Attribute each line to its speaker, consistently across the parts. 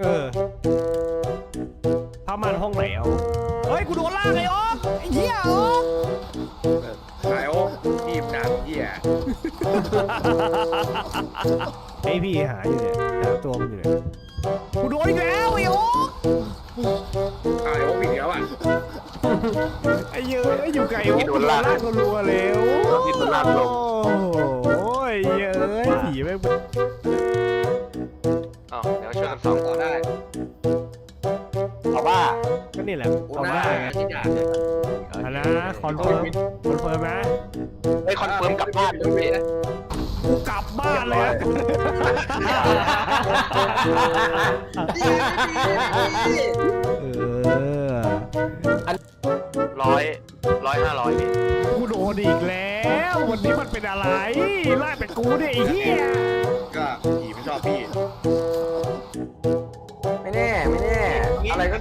Speaker 1: เออผ้าม่านห้องไหนเอาเฮ้ยกูโดนลากไอ้อ๊อกไอ้เหี้ยอ๊อก
Speaker 2: ไอ้โอ๊คทีมดังเหี้ย
Speaker 1: ไอพี่หาอยู่เนี่ยหาตัวมันอยู่เนี่ยกูโดนอีกแล้วไอ้โอ๊ก
Speaker 2: ไอ้โอ๊คอีกแล้วอะ
Speaker 1: ไอ้เยอะไอ้อยู่ไกลโอ๊ก
Speaker 3: พี่โดนลาก
Speaker 1: รัวๆเร็ว
Speaker 3: พี่โดนลากลง
Speaker 1: โอ้ยเยอะผีแม่ง
Speaker 3: อ้าวเดี๋ยวช่วยกันสอง
Speaker 2: ต่อได้
Speaker 4: เอาว่า
Speaker 1: ก็นี่แหละ
Speaker 2: โอ้
Speaker 1: เอา
Speaker 2: หน้า
Speaker 1: มาไง
Speaker 2: ที่ด่า
Speaker 1: อันนะคอนเฟิร์มคอนเฟิร์มนะ
Speaker 3: ไอ้ยคอนเฟิร์มกลับบ้าน
Speaker 2: ด้วยพี่นะ
Speaker 1: กูกลับบ้านเลยนะเออ
Speaker 3: ร้อยร้อยห้าร้อยพี่
Speaker 1: กูโดนอีกแล้ว วันนี้มันเป็นอะไรไล่เป็นกูเนี่ยไอ้เหี้ย
Speaker 2: ก็ผีไม่ชอบพี่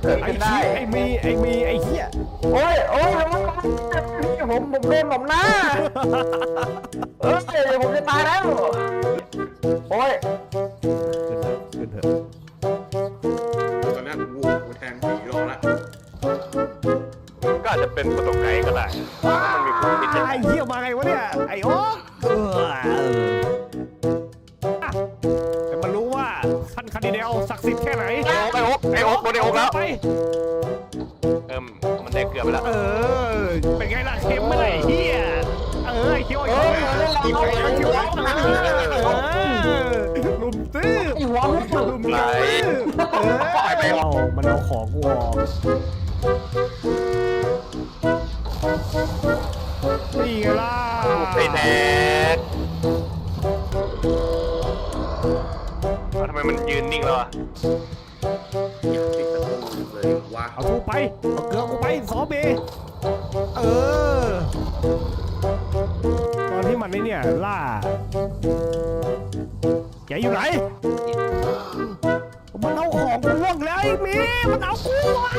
Speaker 4: เกิด
Speaker 1: ไอ้
Speaker 4: ขึ้นได้
Speaker 1: เหี้ยไอ้มีไอ้มีไอ้เหี้ย
Speaker 4: โอ้ยโอ้ยมันมันผมผมโดนหลอมหน้าเอ้ยผมจะตายแล้วโอ้ย
Speaker 1: ขึ้นเถอะขึ้นเถอะ
Speaker 2: ตอนนี้กูกูแทนผีรอละ
Speaker 3: ก็อาจจะเป็นประตูไกด์ก็ได้ มันมีคนติดจะ
Speaker 1: ไอ้เหี้ยมาไงวะเนี่ยไอ้โอ๊คเอออ่ ท่านคาร์ดิเดลศักดิ์สิทธิ์แค่ไหน
Speaker 3: ไอ้โอ๊กไอ้โอ๊กไอ้โอ๊กโดนไอ้โอ๊กแล้ว
Speaker 1: ไป
Speaker 3: เอิมมันได้เกือบไปแล้ว
Speaker 1: เออเป็นไงล่ะเค็มไม่ไหนเฮียเออไอ้เคียวไอ้
Speaker 4: เอ้
Speaker 1: เคีย
Speaker 4: ยวเอ้ย
Speaker 1: ไอ้เคียวไอ้เคียวเออลุมตื้อ
Speaker 4: ไอ้หัวมุก
Speaker 1: ลุมตื้อเออไปเอามันเอาของกูออกนี่ไงล่ะ
Speaker 3: ไอ้แน็กทำ ไมมันยืนนิ่งแล้วอะ
Speaker 2: ปิดประตูเลยว่า
Speaker 1: เอากูไป เอาเกลือกูไปสอเบเออ ตอนที่มันไอ้เนี่ยล่าแกอยู่ไหน มันเอาของกูล่วงเลยไอ้หมีมันเอากูอะ